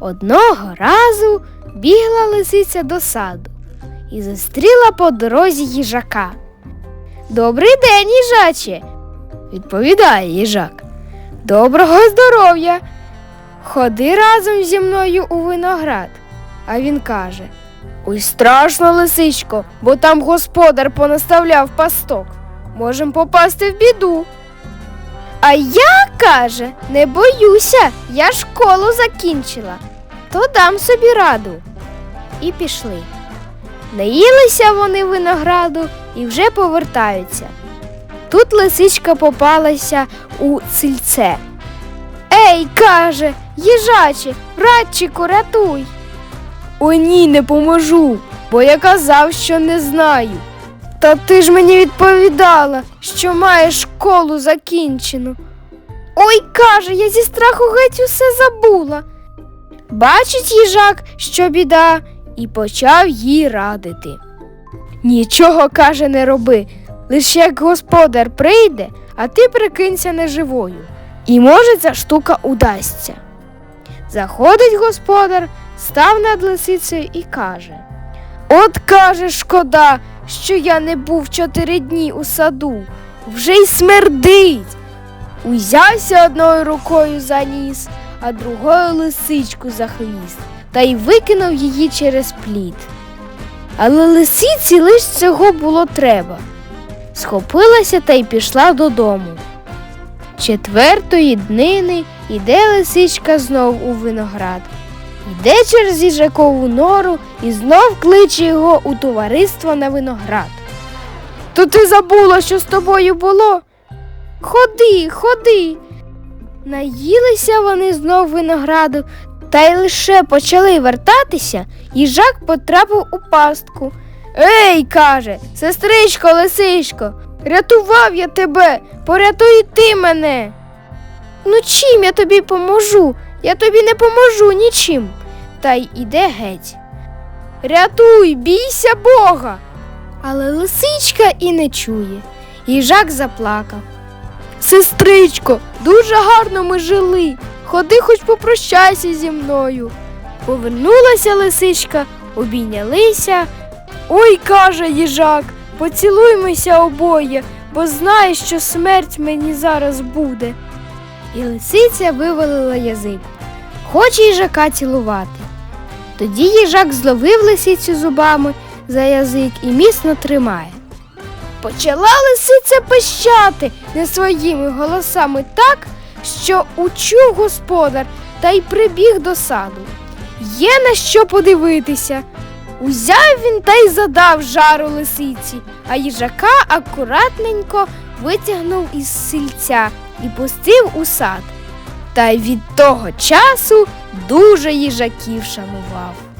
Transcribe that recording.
Одного разу бігла лисиця до саду і зустріла по дорозі їжака. Добрий день, їжаче, відповідає їжак. Доброго здоров'я. Ходи разом зі мною у виноград. А він каже Ой, страшно, лисичко, бо там господар понаставляв пасток. Можем попасти в біду. А я, каже, не боюся, я школу закінчила, то дам собі раду. І пішли. Наїлися вони винограду і вже повертаються. Тут лисичка попалася у цильце. Ей, каже, їжаче, братчику, рятуй. О, ні, не поможу, бо я казав, що не знаю. Та ти ж мені відповідала, що маєш школу закінчену. Ой, каже, я зі страху геть усе забула. Бачить їжак, що біда, і почав їй радити. Нічого, каже, не роби, лише як господар прийде, а ти прикинься неживою. І може ця штука удасться. Заходить господар, став над лисицею і каже От каже, шкода, що я не був чотири дні у саду, вже й смердить. Узявся одною рукою за ніс, а другою лисичку за хвіст та й викинув її через плід. Але лисиці лиш цього було треба. Схопилася та й пішла додому. Четвертої днини іде лисичка знов у виноград. Йде через їжакову нору і знов кличе його у товариство на виноград. То ти забула, що з тобою було? Ходи, ходи. Наїлися вони знов винограду, та й лише почали вертатися, їжак потрапив у пастку. Ей, каже, сестричко, лисичко, рятував я тебе, порятуй ти мене. Ну чим я тобі поможу? Я тобі не поможу нічим. Та й іде геть. Рятуй, бійся Бога. Але лисичка і не чує. Їжак заплакав. Сестричко, дуже гарно ми жили. Ходи хоч попрощайся зі мною. Повернулася лисичка, обійнялися. Ой, каже їжак, поцілуймося обоє, бо знаєш, що смерть мені зараз буде. І лисиця вивалила язик. Хоче їжака цілувати. Тоді їжак зловив лисицю зубами за язик і міцно тримає. Почала лисиця пищати не своїми голосами так, що учув господар та й прибіг до саду. Є на що подивитися. Узяв він та й задав жару лисиці, а їжака акуратненько витягнув із сильця і пустив у сад. Та й від того часу дуже їжаків шанував.